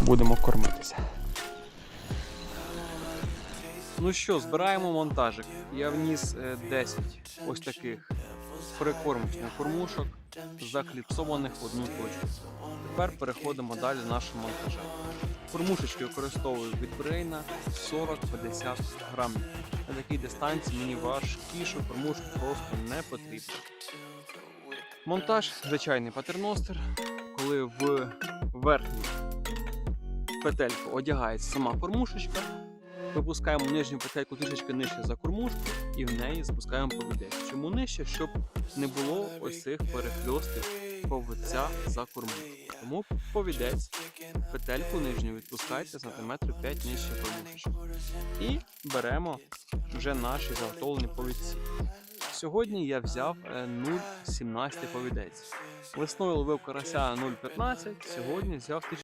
будемо кормитися. Ну що, збираємо монтажик. Я вніс е, 10 ось таких прикормочних кормушок, закліпсованих в одну точку. Тепер переходимо далі до нашого. Кормушечки використовую від брейна 40-50 грамів. На такій дистанції мені важкішу кормушку просто не потрібно. Монтаж звичайний патерностер, коли в верхню петельку одягається сама кормушечка, випускаємо нижню петельку трішечки нижче за кормушку і в неї запускаємо повідець. Чому нижче? Щоб не було ось цих перехльостів повідця за кормушку. Тому повідець, петельку нижню відпускайте сантиметрів 5 нижче кормушечки. І беремо вже наші заготовлені повідці. Сьогодні я взяв е, 0,17 повідець. Весною ловив карася 0,15, сьогодні взяв